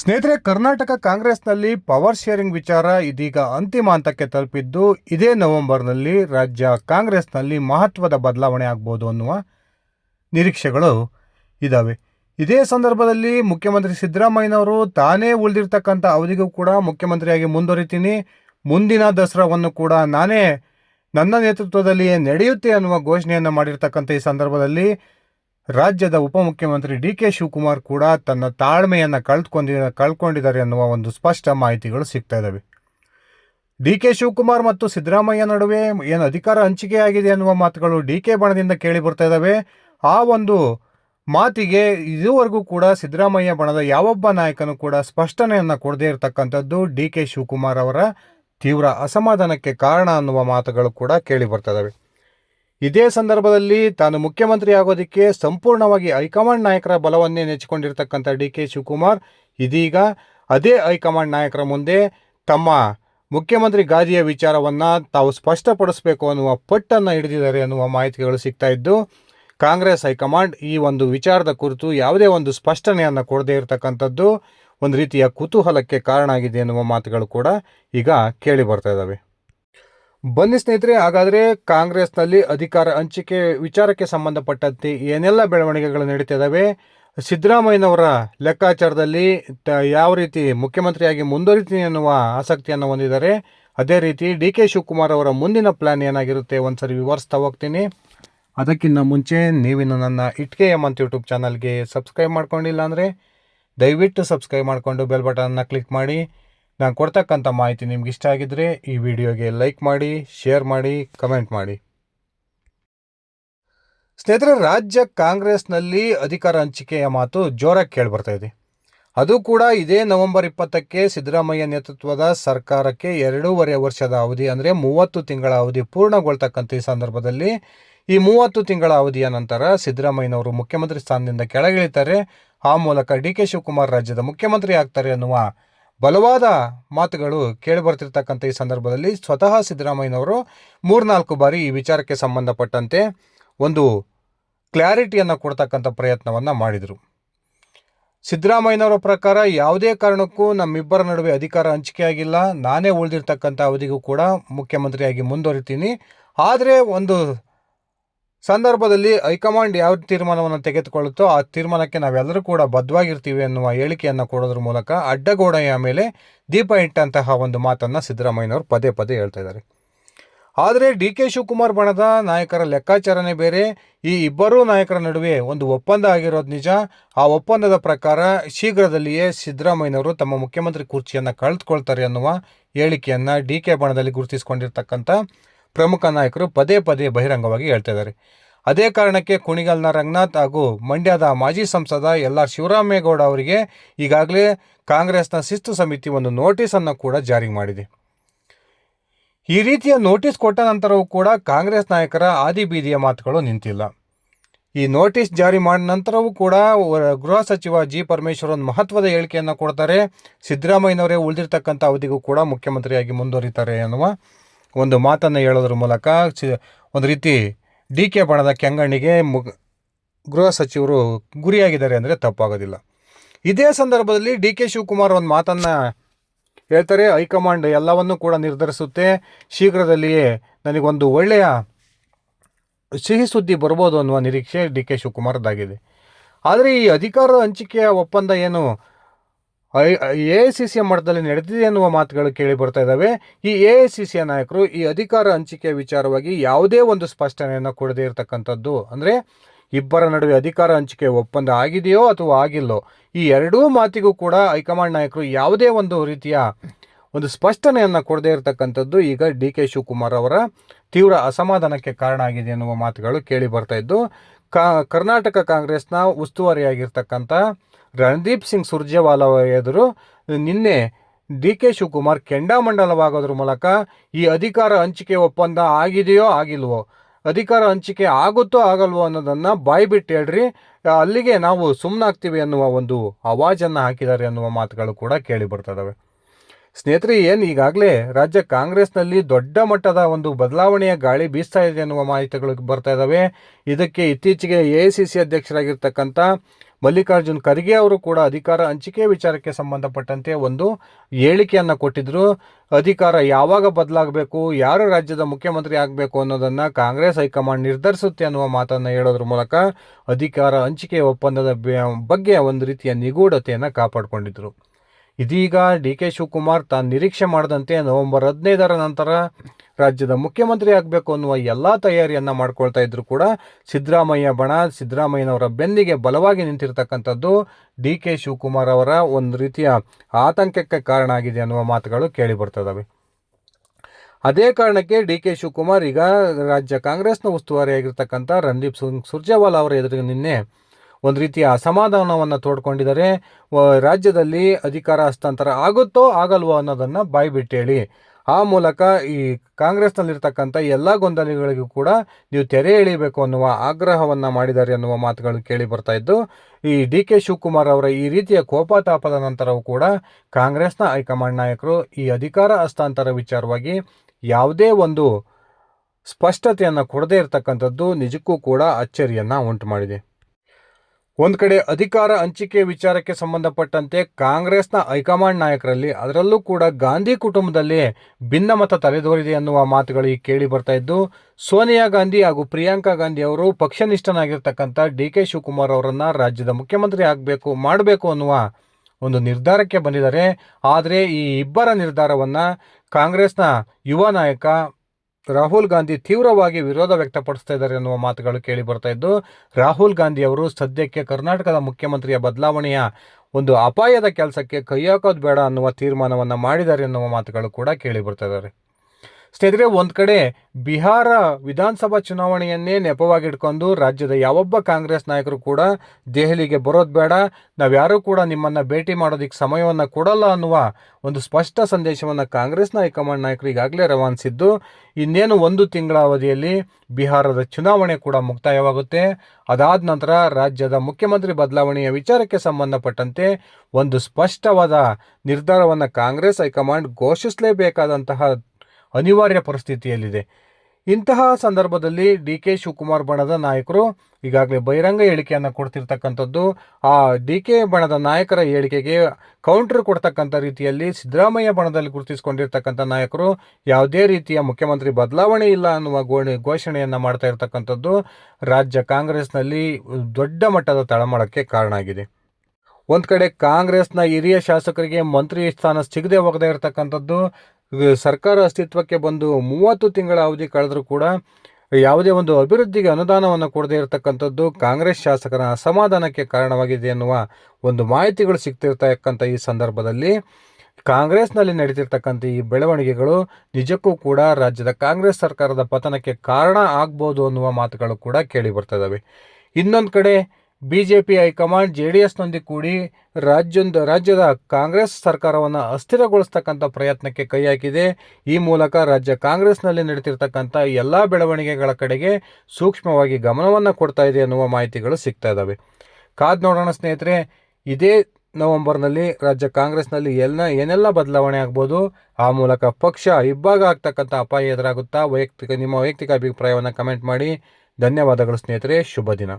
ಸ್ನೇಹಿತರೆ, ಕರ್ನಾಟಕ ಕಾಂಗ್ರೆಸ್ನಲ್ಲಿ power sharing ವಿಚಾರ ಇದೀಗ ಅಂತಿಮ ಹಂತಕ್ಕೆ ತಲುಪಿದ್ದು, ಇದೇ ನವೆಂಬರ್ನಲ್ಲಿ ರಾಜ್ಯ ಕಾಂಗ್ರೆಸ್ನಲ್ಲಿ ಮಹತ್ವದ ಬದಲಾವಣೆ ಆಗ್ಬೋದು ಅನ್ನುವ ನಿರೀಕ್ಷೆಗಳು ಇದ್ದಾವೆ ಇದೇ ಸಂದರ್ಭದಲ್ಲಿ ಮುಖ್ಯಮಂತ್ರಿ ಸಿದ್ದರಾಮಯ್ಯನವರು ತಾನೇ ಉಳಿದಿರ್ತಕ್ಕಂಥ ಅವಧಿಗೂ ಕೂಡ ಮುಖ್ಯಮಂತ್ರಿಯಾಗಿ ಮುಂದುವರಿತೀನಿ. ಮುಂದಿನ ದಸರಾವನ್ನು ಕೂಡ ನಾನೇ ನನ್ನ ನೇತೃತ್ವದಲ್ಲಿಯೇ ನಡೆಯುತ್ತೆ ಅನ್ನುವ ಘೋಷಣೆಯನ್ನು ಮಾಡಿರ್ತಕ್ಕಂಥ ಈ ಸಂದರ್ಭದಲ್ಲಿ ರಾಜ್ಯದ ಉಪಮುಖ್ಯಮಂತ್ರಿ ಡಿ ಕೆ ಶಿವಕುಮಾರ್ ಕೂಡ ತನ್ನ ತಾಳ್ಮೆಯನ್ನು ಕಳೆದುಕೊಂಡಿ ಕಳ್ಕೊಂಡಿದ್ದಾರೆ ಎನ್ನುವ ಒಂದು ಸ್ಪಷ್ಟ ಮಾಹಿತಿಗಳು ಸಿಗ್ತಾ ಇದ್ದಾವೆ ಡಿ ಕೆ ಶಿವಕುಮಾರ್ ಮತ್ತು ಸಿದ್ದರಾಮಯ್ಯ ನಡುವೆ ಏನು ಅಧಿಕಾರ ಹಂಚಿಕೆ ಆಗಿದೆ ಅನ್ನುವ ಮಾತುಗಳು ಡಿ ಕೆ ಬಣದಿಂದ ಕೇಳಿ ಬರ್ತಾ ಇದ್ದಾವೆ ಆ ಒಂದು ಮಾತಿಗೆ ಇದುವರೆಗೂ ಕೂಡ ಸಿದ್ದರಾಮಯ್ಯ ಬಣದ ಯಾವೊಬ್ಬ ನಾಯಕನು ಕೂಡ ಸ್ಪಷ್ಟನೆಯನ್ನು ಕೊಡದೇ ಇರತಕ್ಕಂಥದ್ದು ಡಿ ಕೆ ಶಿವಕುಮಾರ್ ಅವರ ತೀವ್ರ ಅಸಮಾಧಾನಕ್ಕೆ ಕಾರಣ ಅನ್ನುವ ಮಾತುಗಳು ಕೂಡ ಕೇಳಿ ಬರ್ತಾ ಇದ್ದಾವೆ ಇದೇ ಸಂದರ್ಭದಲ್ಲಿ ತಾನು ಮುಖ್ಯಮಂತ್ರಿ ಆಗೋದಕ್ಕೆ ಸಂಪೂರ್ಣವಾಗಿ ಹೈಕಮಾಂಡ್ ನಾಯಕರ ಬಲವನ್ನೇ ನೆಚ್ಚಿಕೊಂಡಿರ್ತಕ್ಕಂಥ ಡಿ ಕೆ ಶಿವಕುಮಾರ್ ಇದೀಗ ಅದೇ ಹೈಕಮಾಂಡ್ ನಾಯಕರ ಮುಂದೆ ತಮ್ಮ ಮುಖ್ಯಮಂತ್ರಿ ಗಾದಿಯ ವಿಚಾರವನ್ನು ತಾವು ಸ್ಪಷ್ಟಪಡಿಸಬೇಕು ಅನ್ನುವ ಪಟ್ಟನ್ನು ಹಿಡಿದಿದ್ದಾರೆ ಅನ್ನುವ ಮಾಹಿತಿಗಳು ಸಿಗ್ತಾ ಇದ್ದು, ಕಾಂಗ್ರೆಸ್ ಹೈಕಮಾಂಡ್ ಈ ಒಂದು ವಿಚಾರದ ಕುರಿತು ಯಾವುದೇ ಒಂದು ಸ್ಪಷ್ಟನೆಯನ್ನು ಕೊಡದೇ ಇರತಕ್ಕಂಥದ್ದು ಒಂದು ರೀತಿಯ ಕುತೂಹಲಕ್ಕೆ ಕಾರಣ ಆಗಿದೆ ಎನ್ನುವ ಮಾತುಗಳು ಕೂಡ ಈಗ ಕೇಳಿ ಬರ್ತಾ ಇದ್ದಾವೆ ಬನ್ನಿ ಸ್ನೇಹಿತರೆ, ಹಾಗಾದರೆ ಕಾಂಗ್ರೆಸ್ನಲ್ಲಿ ಅಧಿಕಾರ ಹಂಚಿಕೆ ವಿಚಾರಕ್ಕೆ ಸಂಬಂಧಪಟ್ಟಂತೆ ಏನೆಲ್ಲ ಬೆಳವಣಿಗೆಗಳು ನಡೀತಾ ಸಿದ್ದರಾಮಯ್ಯನವರ ಲೆಕ್ಕಾಚಾರದಲ್ಲಿ ಯಾವ ರೀತಿ ಮುಖ್ಯಮಂತ್ರಿಯಾಗಿ ಮುಂದುವರಿತೀನಿ ಅನ್ನುವ ಆಸಕ್ತಿಯನ್ನು ಹೊಂದಿದ್ದಾರೆ. ಅದೇ ರೀತಿ ಡಿ ಕೆ ಶಿವಕುಮಾರ್ ಅವರ ಮುಂದಿನ ಪ್ಲ್ಯಾನ್ ಏನಾಗಿರುತ್ತೆ ಒಂದ್ಸರಿ ವಿವರಿಸ್ತಾ ಹೋಗ್ತೀನಿ. ಅದಕ್ಕಿಂತ ಮುಂಚೆ ನೀವಿನ್ನು ನನ್ನ ಇಟ್ಕೆ ಎಂ ಅಂತ ಯೂಟ್ಯೂಬ್ ಚಾನಲ್ಗೆ ಸಬ್ಸ್ಕ್ರೈಬ್ ಮಾಡ್ಕೊಂಡಿಲ್ಲ ಅಂದರೆ ದಯವಿಟ್ಟು ಸಬ್ಸ್ಕ್ರೈಬ್ ಮಾಡಿಕೊಂಡು ಬೆಲ್ ಬಟನ್ನ ಕ್ಲಿಕ್ ಮಾಡಿ. ನಾನು ಕೊಡ್ತಕ್ಕಂಥ ಮಾಹಿತಿ ನಿಮ್ಗೆ ಇಷ್ಟ ಆಗಿದ್ದರೆ ಈ ವಿಡಿಯೋಗೆ ಲೈಕ್ ಮಾಡಿ, ಶೇರ್ ಮಾಡಿ, ಕಮೆಂಟ್ ಮಾಡಿ. ಸ್ನೇಹಿತರೆ, ರಾಜ್ಯ ಕಾಂಗ್ರೆಸ್ನಲ್ಲಿ ಅಧಿಕಾರ ಹಂಚಿಕೆಯ ಮಾತು ಜೋರಾಗಿ ಕೇಳಿಬರ್ತಾ ಇದೆ. ಅದು ಕೂಡ ಇದೇ ನವೆಂಬರ್ ಇಪ್ಪತ್ತಕ್ಕೆ ಸಿದ್ದರಾಮಯ್ಯ ನೇತೃತ್ವದ ಸರ್ಕಾರಕ್ಕೆ ಎರಡೂವರೆ ವರ್ಷದ ಅವಧಿ ಅಂದರೆ ಮೂವತ್ತು ತಿಂಗಳ ಅವಧಿ ಪೂರ್ಣಗೊಳ್ತಕ್ಕಂಥ ಈ ಸಂದರ್ಭದಲ್ಲಿ ಈ ಮೂವತ್ತು ತಿಂಗಳ ಅವಧಿಯ ನಂತರ ಸಿದ್ದರಾಮಯ್ಯನವರು ಮುಖ್ಯಮಂತ್ರಿ ಸ್ಥಾನದಿಂದ ಕೆಳಗಿಳಿತಾರೆ. ಆ ಮೂಲಕ ಡಿ ಕೆ ಶಿವಕುಮಾರ್ ರಾಜ್ಯದ ಮುಖ್ಯಮಂತ್ರಿ ಆಗ್ತಾರೆ ಅನ್ನುವ ಬಲವಾದ ಮಾತುಗಳು ಕೇಳಿಬರ್ತಿರ್ತಕ್ಕಂಥ ಈ ಸಂದರ್ಭದಲ್ಲಿ ಸ್ವತಃ ಸಿದ್ದರಾಮಯ್ಯನವರು ಮೂರ್ನಾಲ್ಕು ಬಾರಿ ಈ ವಿಚಾರಕ್ಕೆ ಸಂಬಂಧಪಟ್ಟಂತೆ ಒಂದು ಕ್ಲಾರಿಟಿಯನ್ನು ಕೊಡ್ತಕ್ಕಂಥ ಪ್ರಯತ್ನವನ್ನು ಮಾಡಿದರು. ಸಿದ್ದರಾಮಯ್ಯನವರ ಪ್ರಕಾರ ಯಾವುದೇ ಕಾರಣಕ್ಕೂ ನಮ್ಮಿಬ್ಬರ ನಡುವೆ ಅಧಿಕಾರ ಹಂಚಿಕೆ ಆಗಿಲ್ಲ ನಾನೇ ಉಳಿದಿರ್ತಕ್ಕಂಥ ಅವಧಿಗೂ ಕೂಡ ಮುಖ್ಯಮಂತ್ರಿಯಾಗಿ ಮುಂದುವರಿತೀನಿ. ಆದರೆ ಒಂದು ಸಂದರ್ಭದಲ್ಲಿ ಹೈಕಮಾಂಡ್ ಯಾವ ತೀರ್ಮಾನವನ್ನು ತೆಗೆದುಕೊಳ್ಳುತ್ತೋ ಆ ತೀರ್ಮಾನಕ್ಕೆ ನಾವೆಲ್ಲರೂ ಕೂಡ ಬದ್ಧವಾಗಿರ್ತೀವಿ ಅನ್ನುವ ಹೇಳಿಕೆಯನ್ನು ಕೊಡೋದ್ರ ಮೂಲಕ ಅಡ್ಡಗೋಡೆಯ ಮೇಲೆ ದೀಪ ಇಟ್ಟಂತಹ ಒಂದು ಮಾತನ್ನು ಸಿದ್ದರಾಮಯ್ಯನವರು ಪದೇ ಪದೇ ಹೇಳ್ತಾ ಇದ್ದಾರೆ. ಆದರೆ ಡಿ ಕೆ ಶಿವಕುಮಾರ್ ಬಣದ ನಾಯಕರ ಲೆಕ್ಕಾಚಾರನೇ ಬೇರೆ. ಈ ಇಬ್ಬರೂ ನಾಯಕರ ನಡುವೆ ಒಂದು ಒಪ್ಪಂದ ಆಗಿರೋದು ನಿಜ. ಆ ಒಪ್ಪಂದದ ಪ್ರಕಾರ ಶೀಘ್ರದಲ್ಲಿಯೇ ಸಿದ್ದರಾಮಯ್ಯನವರು ತಮ್ಮ ಮುಖ್ಯಮಂತ್ರಿ ಕುರ್ಚಿಯನ್ನು ಕಳೆದುಕೊಳ್ತಾರೆ ಅನ್ನುವ ಹೇಳಿಕೆಯನ್ನು ಡಿ ಕೆ ಬಣದಲ್ಲಿ ಗುರುತಿಸಿಕೊಂಡಿರ್ತಕ್ಕಂಥ ಪ್ರಮುಖ ನಾಯಕರು ಪದೇ ಪದೇ ಬಹಿರಂಗವಾಗಿ ಹೇಳ್ತಾ ಇದ್ದಾರೆ. ಅದೇ ಕಾರಣಕ್ಕೆ ಕುಣಿಗಲ್ನ ರಂಗನಾಥ್ ಹಾಗೂ ಮಂಡ್ಯದ ಮಾಜಿ ಸಂಸದ ಎಲ್ ಆರ್ ಶಿವರಾಮೇಗೌಡ ಅವರಿಗೆ ಈಗಾಗಲೇ ಕಾಂಗ್ರೆಸ್ನ ಶಿಸ್ತು ಸಮಿತಿ ಒಂದು ನೋಟಿಸನ್ನು ಕೂಡ ಜಾರಿ ಮಾಡಿದೆ. ಈ ರೀತಿಯ ನೋಟಿಸ್ ಕೊಟ್ಟ ನಂತರವೂ ಕೂಡ ಕಾಂಗ್ರೆಸ್ ನಾಯಕರ ಆದಿ ಬೀದಿಯ ಮಾತುಗಳು ನಿಂತಿಲ್ಲ. ಈ ನೋಟಿಸ್ ಜಾರಿ ಮಾಡಿದ ನಂತರವೂ ಕೂಡ ಗೃಹ ಸಚಿವ ಜಿ ಪರಮೇಶ್ವರ್ ಒಂದು ಮಹತ್ವದ ಹೇಳಿಕೆಯನ್ನು ಕೊಡ್ತಾರೆ. ಸಿದ್ದರಾಮಯ್ಯನವರೇ ಉಳಿದಿರ್ತಕ್ಕಂಥ ಅವಧಿಗೂ ಕೂಡ ಮುಖ್ಯಮಂತ್ರಿಯಾಗಿ ಮುಂದುವರಿತಾರೆ ಅನ್ನುವ ಒಂದು ಮಾತನ್ನು ಹೇಳೋದ್ರ ಮೂಲಕ ಒಂದು ರೀತಿ ಡಿ ಕೆ ಬಣದ ಕೆಂಗಣ್ಣಿಗೆ ಮು ಗೃಹ ಸಚಿವರು ಗುರಿಯಾಗಿದ್ದಾರೆ ಅಂದರೆ ತಪ್ಪಾಗೋದಿಲ್ಲ. ಇದೇ ಸಂದರ್ಭದಲ್ಲಿ ಡಿ ಕೆ ಶಿವಕುಮಾರ್ ಒಂದು ಮಾತನ್ನು ಹೇಳ್ತಾರೆ, ಹೈಕಮಾಂಡ್ ಎಲ್ಲವನ್ನೂ ಕೂಡ ನಿರ್ಧರಿಸುತ್ತೆ. ಶೀಘ್ರದಲ್ಲಿಯೇ ನನಗೊಂದು ಒಳ್ಳೆಯ ಸಿಹಿ ಸುದ್ದಿ ಬರ್ಬೋದು ಅನ್ನುವ ನಿರೀಕ್ಷೆ ಡಿ ಕೆ ಶಿವಕುಮಾರ್ದಾಗಿದೆ. ಆದರೆ ಈ ಅಧಿಕಾರದ ಹಂಚಿಕೆಯ ಒಪ್ಪಂದ ಏನು ಐ ಎ ಐ ಸಿ ಸಿಯ ಮಟ್ಟದಲ್ಲಿ ನಡೆದಿದೆ ಎನ್ನುವ ಮಾತುಗಳು ಕೇಳಿ ಬರ್ತಾ ಇದ್ದಾವೆ. ಈ ಎ ಐ ಸಿ ಸಿಯ ನಾಯಕರು ಈ ಅಧಿಕಾರ ಹಂಚಿಕೆ ವಿಚಾರವಾಗಿ ಯಾವುದೇ ಒಂದು ಸ್ಪಷ್ಟನೆಯನ್ನು ಕೊಡದೇ ಇರತಕ್ಕಂಥದ್ದು. ಅಂದರೆ ಇಬ್ಬರ ನಡುವೆ ಅಧಿಕಾರ ಹಂಚಿಕೆ ಒಪ್ಪಂದ ಆಗಿದೆಯೋ ಅಥವಾ ಆಗಿಲ್ಲೋ, ಈ ಎರಡೂ ಮಾತಿಗೂ ಕೂಡ ಹೈಕಮಾಂಡ್ ನಾಯಕರು ಯಾವುದೇ ಒಂದು ರೀತಿಯ ಒಂದು ಸ್ಪಷ್ಟನೆಯನ್ನು ಕೊಡದೇ ಇರತಕ್ಕಂಥದ್ದು ಈಗ ಡಿ ಕೆ ಶಿವಕುಮಾರ್ ಅವರ ತೀವ್ರ ಅಸಮಾಧಾನಕ್ಕೆ ಕಾರಣ ಆಗಿದೆ ಎನ್ನುವ ಮಾತುಗಳು ಕೇಳಿ ಬರ್ತಾ ಇದ್ದು ಕರ್ನಾಟಕ ಕಾಂಗ್ರೆಸ್ನ ಉಸ್ತುವಾರಿಯಾಗಿರ್ತಕ್ಕಂಥ ರಣದೀಪ್ ಸಿಂಗ್ ಸುರ್ಜೇವಾಲಾ ಅವರ ಎದುರು ನಿನ್ನೆ ಡಿ ಕೆ ಶಿವಕುಮಾರ್ ಕೆಂಡಾಮಂಡಲವಾಗೋದ್ರ ಮೂಲಕ ಈ ಅಧಿಕಾರ ಹಂಚಿಕೆ ಒಪ್ಪಂದ ಆಗಿದೆಯೋ ಆಗಿಲ್ವೋ? ಅಧಿಕಾರ ಹಂಚಿಕೆ ಆಗುತ್ತೋ ಆಗಲ್ವೋ ಅನ್ನೋದನ್ನು ಬಾಯಿ ಬಿಟ್ಟು ಹೇಳ್ರಿ. ಅಲ್ಲಿಗೆ ನಾವು ಸುಮ್ಮನಾಗ್ತೀವಿ ಅನ್ನುವ ಒಂದು ಅವಾಜನ್ನು ಹಾಕಿದ್ದಾರೆ ಅನ್ನುವ ಮಾತುಗಳು ಕೂಡ ಕೇಳಿ ಬರ್ತಾ ಸ್ನೇಹಿತರೆ, ಏನು ಈಗಾಗಲೇ ರಾಜ್ಯ ಕಾಂಗ್ರೆಸ್ನಲ್ಲಿ ದೊಡ್ಡ ಮಟ್ಟದ ಒಂದು ಬದಲಾವಣೆಯ ಗಾಳಿ ಬೀಸ್ತಾ ಇದೆ ಅನ್ನುವ ಮಾಹಿತಿಗಳು ಬರ್ತಾ ಇದ್ದಾವೆ ಇದಕ್ಕೆ ಇತ್ತೀಚೆಗೆ ಎ ಸಿ ಸಿ ಅಧ್ಯಕ್ಷರಾಗಿರ್ತಕ್ಕಂಥ ಮಲ್ಲಿಕಾರ್ಜುನ್ ಖರ್ಗೆ ಅವರು ಕೂಡ ಅಧಿಕಾರ ಹಂಚಿಕೆ ವಿಚಾರಕ್ಕೆ ಸಂಬಂಧಪಟ್ಟಂತೆ ಒಂದು ಹೇಳಿಕೆಯನ್ನು ಕೊಟ್ಟಿದ್ದರು ಅಧಿಕಾರ ಯಾವಾಗ ಬದಲಾಗಬೇಕು, ಯಾರು ರಾಜ್ಯದ ಮುಖ್ಯಮಂತ್ರಿ ಆಗಬೇಕು ಅನ್ನೋದನ್ನು ಕಾಂಗ್ರೆಸ್ ಹೈಕಮಾಂಡ್ ನಿರ್ಧರಿಸುತ್ತೆ ಅನ್ನುವ ಮಾತನ್ನು ಹೇಳೋದ್ರ ಮೂಲಕ ಅಧಿಕಾರ ಹಂಚಿಕೆ ಒಪ್ಪಂದದ ಬಗ್ಗೆ ಒಂದು ರೀತಿಯ ನಿಗೂಢತೆಯನ್ನು ಕಾಪಾಡಿಕೊಂಡಿದ್ರು. ಇದೀಗ ಡಿ ಕೆ ಶಿವಕುಮಾರ್ ತಾನು ನಿರೀಕ್ಷೆ ಮಾಡದಂತೆ ನವೆಂಬರ್ ಹದಿನೈದರ ನಂತರ ರಾಜ್ಯದ ಮುಖ್ಯಮಂತ್ರಿ ಆಗಬೇಕು ಅನ್ನುವ ಎಲ್ಲ ತಯಾರಿಯನ್ನು ಮಾಡ್ಕೊಳ್ತಾ ಇದ್ರು ಕೂಡ ಸಿದ್ದರಾಮಯ್ಯ ಬಣ, ಸಿದ್ದರಾಮಯ್ಯನವರ ಬೆನ್ನಿಗೆ ಬಲವಾಗಿ ನಿಂತಿರ್ತಕ್ಕಂಥದ್ದು ಡಿ ಕೆ ಶಿವಕುಮಾರ್ ಅವರ ಒಂದು ರೀತಿಯ ಆತಂಕಕ್ಕೆ ಕಾರಣ ಆಗಿದೆ ಅನ್ನುವ ಮಾತುಗಳು ಕೇಳಿ ಬರ್ತದವೆ. ಅದೇ ಕಾರಣಕ್ಕೆ ಡಿ ಕೆ ಶಿವಕುಮಾರ್ ಈಗ ರಾಜ್ಯ ಕಾಂಗ್ರೆಸ್ನ ಉಸ್ತುವಾರಿಯಾಗಿರ್ತಕ್ಕಂಥ ರಣದೀಪ್ ಸಿಂಗ್ ಸುರ್ಜೇವಾಲಾ ಅವರ ಎದುರಿಗೆ ನಿನ್ನೆ ಒಂದು ರೀತಿಯ ಅಸಮಾಧಾನವನ್ನು ತೋಡ್ಕೊಂಡಿದ್ದಾರೆ. ರಾಜ್ಯದಲ್ಲಿ ಅಧಿಕಾರ ಹಸ್ತಾಂತರ ಆಗುತ್ತೋ ಆಗಲ್ವೋ ಅನ್ನೋದನ್ನು ಬಾಯ್ಬಿಟ್ಟೇಳಿ. ಆ ಮೂಲಕ ಈ ಕಾಂಗ್ರೆಸ್ನಲ್ಲಿರ್ತಕ್ಕಂಥ ಎಲ್ಲ ಗೊಂದಲಗಳಿಗೂ ಕೂಡ ನೀವು ತೆರೆ ಎಳಿಬೇಕು ಅನ್ನುವ ಆಗ್ರಹವನ್ನು ಮಾಡಿದ್ದಾರೆ ಅನ್ನುವ ಮಾತುಗಳು ಕೇಳಿ ಬರ್ತಾ ಇದ್ದು, ಈ ಡಿ ಕೆ ಶಿವಕುಮಾರ್ ಅವರ ಈ ರೀತಿಯ ಕೋಪತಾಪದ ನಂತರವೂ ಕೂಡ ಕಾಂಗ್ರೆಸ್ನ ಹೈಕಮಾಂಡ್ ನಾಯಕರು ಈ ಅಧಿಕಾರ ಹಸ್ತಾಂತರ ವಿಚಾರವಾಗಿ ಯಾವುದೇ ಒಂದು ಸ್ಪಷ್ಟತೆಯನ್ನು ಕೊಡದೇ ಇರತಕ್ಕಂಥದ್ದು ನಿಜಕ್ಕೂ ಕೂಡ ಅಚ್ಚರಿಯನ್ನು ಉಂಟು ಮಾಡಿದೆ. ಒಂದು ಕಡೆ ಅಧಿಕಾರ ಹಂಚಿಕೆ ವಿಚಾರಕ್ಕೆ ಸಂಬಂಧಪಟ್ಟಂತೆ ಕಾಂಗ್ರೆಸ್ನ ಹೈಕಮಾಂಡ್ ನಾಯಕರಲ್ಲಿ ಅದರಲ್ಲೂ ಕೂಡ ಗಾಂಧಿ ಕುಟುಂಬದಲ್ಲಿ ಭಿನ್ನಮತ ತಲೆದೋರಿದೆ ಅನ್ನುವ ಮಾತುಗಳು ಈ ಕೇಳಿ ಬರ್ತಾ ಇದ್ದು, ಸೋನಿಯಾ ಗಾಂಧಿ ಹಾಗೂ ಪ್ರಿಯಾಂಕಾ ಗಾಂಧಿ ಅವರು ಪಕ್ಷನಿಷ್ಠನಾಗಿರ್ತಕ್ಕಂಥ ಡಿ ಕೆ ಶಿವಕುಮಾರ್ ಅವರನ್ನು ರಾಜ್ಯದ ಮುಖ್ಯಮಂತ್ರಿ ಆಗಬೇಕು, ಮಾಡಬೇಕು ಅನ್ನುವ ಒಂದು ನಿರ್ಧಾರಕ್ಕೆ ಬಂದಿದ್ದಾರೆ. ಆದರೆ ಈ ಇಬ್ಬರ ನಿರ್ಧಾರವನ್ನು ಕಾಂಗ್ರೆಸ್ನ ಯುವ ನಾಯಕ ರಾಹುಲ್ ಗಾಂಧಿ ತೀವ್ರವಾಗಿ ವಿರೋಧ ವ್ಯಕ್ತಪಡಿಸ್ತಾ ಇದ್ದಾರೆ ಎನ್ನುವ ಮಾತುಗಳು ಕೇಳಿ ಬರ್ತಾ ಇದ್ದು, ರಾಹುಲ್ ಗಾಂಧಿ ಅವರು ಸದ್ಯಕ್ಕೆ ಕರ್ನಾಟಕದ ಮುಖ್ಯಮಂತ್ರಿಯ ಬದಲಾವಣೆಯ ಒಂದು ಅಪಾಯದ ಕೆಲಸಕ್ಕೆ ಕೈ ಹಾಕೋದು ಬೇಡ ಅನ್ನುವ ತೀರ್ಮಾನವನ್ನು ಮಾಡಿದ್ದಾರೆ ಎನ್ನುವ ಮಾತುಗಳು ಕೂಡ ಕೇಳಿ ಬರ್ತಾ ಇದ್ದಾರೆ ಸ್ನೇಹಿತರೆ ಒಂದು ಕಡೆ ಬಿಹಾರ ವಿಧಾನಸಭಾ ಚುನಾವಣೆಯನ್ನೇ ನೆಪವಾಗಿಟ್ಕೊಂಡು ರಾಜ್ಯದ ಯಾವೊಬ್ಬ ಕಾಂಗ್ರೆಸ್ ನಾಯಕರು ಕೂಡ ದೆಹಲಿಗೆ ಬರೋದು ಬೇಡ, ನಾವ್ಯಾರೂ ಕೂಡ ನಿಮ್ಮನ್ನು ಭೇಟಿ ಮಾಡೋದಕ್ಕೆ ಸಮಯವನ್ನು ಕೊಡಲ್ಲ ಅನ್ನುವ ಒಂದು ಸ್ಪಷ್ಟ ಸಂದೇಶವನ್ನು ಕಾಂಗ್ರೆಸ್ನ ಹೈಕಮಾಂಡ್ ನಾಯಕರು ಈಗಾಗಲೇ ರವಾನಿಸಿದ್ದು, ಇನ್ನೇನು ಒಂದು ತಿಂಗಳ ಅವಧಿಯಲ್ಲಿ ಬಿಹಾರದ ಚುನಾವಣೆ ಕೂಡ ಮುಕ್ತಾಯವಾಗುತ್ತೆ. ಅದಾದ ನಂತರ ರಾಜ್ಯದ ಮುಖ್ಯಮಂತ್ರಿ ಬದಲಾವಣೆಯ ವಿಚಾರಕ್ಕೆ ಸಂಬಂಧಪಟ್ಟಂತೆ ಒಂದು ಸ್ಪಷ್ಟವಾದ ನಿರ್ಧಾರವನ್ನು ಕಾಂಗ್ರೆಸ್ ಹೈಕಮಾಂಡ್ ಘೋಷಿಸಲೇಬೇಕಾದಂತಹ ಅನಿವಾರ್ಯ ಪರಿಸ್ಥಿತಿಯಲ್ಲಿದೆ. ಇಂತಹ ಸಂದರ್ಭದಲ್ಲಿ ಡಿ ಕೆ ಶಿವಕುಮಾರ್ ಬಣದ ನಾಯಕರು ಈಗಾಗಲೇ ಬಹಿರಂಗ ಹೇಳಿಕೆಯನ್ನು ಕೊಡ್ತಿರ್ತಕ್ಕಂಥದ್ದು, ಆ ಡಿ ಕೆ ಬಣದ ನಾಯಕರ ಹೇಳಿಕೆಗೆ ಕೌಂಟರ್ ಕೊಡ್ತಕ್ಕಂಥ ರೀತಿಯಲ್ಲಿ ಸಿದ್ದರಾಮಯ್ಯ ಬಣದಲ್ಲಿ ಗುರುತಿಸಿಕೊಂಡಿರ್ತಕ್ಕಂಥ ನಾಯಕರು ಯಾವುದೇ ರೀತಿಯ ಮುಖ್ಯಮಂತ್ರಿ ಬದಲಾವಣೆ ಇಲ್ಲ ಅನ್ನುವ ಗೋಣಿ, ಘೋಷಣೆಯನ್ನು ಮಾಡ್ತಾ ಇರತಕ್ಕಂಥದ್ದು ರಾಜ್ಯ ಕಾಂಗ್ರೆಸ್ನಲ್ಲಿ ದೊಡ್ಡ ಮಟ್ಟದ ತಳಮಳಕ್ಕೆ ಕಾರಣ ಆಗಿದೆ. ಒಂದು ಕಡೆ ಕಾಂಗ್ರೆಸ್ನ ಹಿರಿಯ ಶಾಸಕರಿಗೆ ಮಂತ್ರಿ ಸ್ಥಾನ ಸಿಗದೆ ಹೋಗದೇ ಇರತಕ್ಕಂಥದ್ದು ಸರ್ಕಾರ ಅಸ್ತಿತ್ವಕ್ಕೆ ಬಂದು ಮೂವತ್ತು ತಿಂಗಳ ಅವಧಿ ಕಳೆದರೂ ಕೂಡ ಯಾವುದೇ ಒಂದು ಅಭಿವೃದ್ಧಿಗೆ ಅನುದಾನವನ್ನು ಕೊಡದೇ ಇರತಕ್ಕಂಥದ್ದು ಕಾಂಗ್ರೆಸ್ ಶಾಸಕರ ಅಸಮಾಧಾನಕ್ಕೆ ಕಾರಣವಾಗಿದೆ ಎನ್ನುವ ಒಂದು ಮಾಹಿತಿಗಳು ಸಿಗ್ತಿರ್ತಕ್ಕಂಥ ಈ ಸಂದರ್ಭದಲ್ಲಿ ಕಾಂಗ್ರೆಸ್ನಲ್ಲಿ ನಡೀತಿರ್ತಕ್ಕಂಥ ಈ ಬೆಳವಣಿಗೆಗಳು ನಿಜಕ್ಕೂ ಕೂಡ ರಾಜ್ಯದ ಕಾಂಗ್ರೆಸ್ ಸರ್ಕಾರದ ಪತನಕ್ಕೆ ಕಾರಣ ಆಗ್ಬೋದು ಅನ್ನುವ ಮಾತುಗಳು ಕೂಡ ಕೇಳಿ ಬರ್ತದವೆ ಇನ್ನೊಂದು ಕಡೆ B J P high command J D ಎಸ್ನೊಂದಿಗೆ ಕೂಡಿ ರಾಜ್ಯದ ರಾಜ್ಯದ ಕಾಂಗ್ರೆಸ್ ಸರ್ಕಾರವನ್ನು ಅಸ್ಥಿರಗೊಳಿಸ್ತಕ್ಕಂಥ ಪ್ರಯತ್ನಕ್ಕೆ ಕೈ ಹಾಕಿದೆ. ಈ ಮೂಲಕ ರಾಜ್ಯ ಕಾಂಗ್ರೆಸ್ನಲ್ಲಿ ನಡೀತಿರ್ತಕ್ಕಂಥ ಎಲ್ಲ ಬೆಳವಣಿಗೆಗಳ ಕಡೆಗೆ ಸೂಕ್ಷ್ಮವಾಗಿ ಗಮನವನ್ನು ಕೊಡ್ತಾ ಇದೆ ಅನ್ನುವ ಮಾಹಿತಿಗಳು ಸಿಗ್ತಾ ಇದ್ದಾವೆ ಕಾದ್ ನೋಡೋಣ ಸ್ನೇಹಿತರೆ, ಇದೇ ನವೆಂಬರ್ನಲ್ಲಿ ರಾಜ್ಯ ಕಾಂಗ್ರೆಸ್ನಲ್ಲಿ ಎಲ್ಲ ಏನೆಲ್ಲ ಬದಲಾವಣೆ ಆಗ್ಬೋದು, ಆ ಮೂಲಕ ಪಕ್ಷ ಇಬ್ಬಾಗ ಆಗ್ತಕ್ಕಂಥ ಅಪಾಯ ಎದುರಾಗುತ್ತಾ, ವೈಯಕ್ತಿಕ, ನಿಮ್ಮ ವೈಯಕ್ತಿಕ ಅಭಿಪ್ರಾಯವನ್ನು ಕಮೆಂಟ್ ಮಾಡಿ. ಧನ್ಯವಾದಗಳು ಸ್ನೇಹಿತರೆ, ಶುಭ ದಿನ.